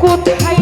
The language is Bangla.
কোথায়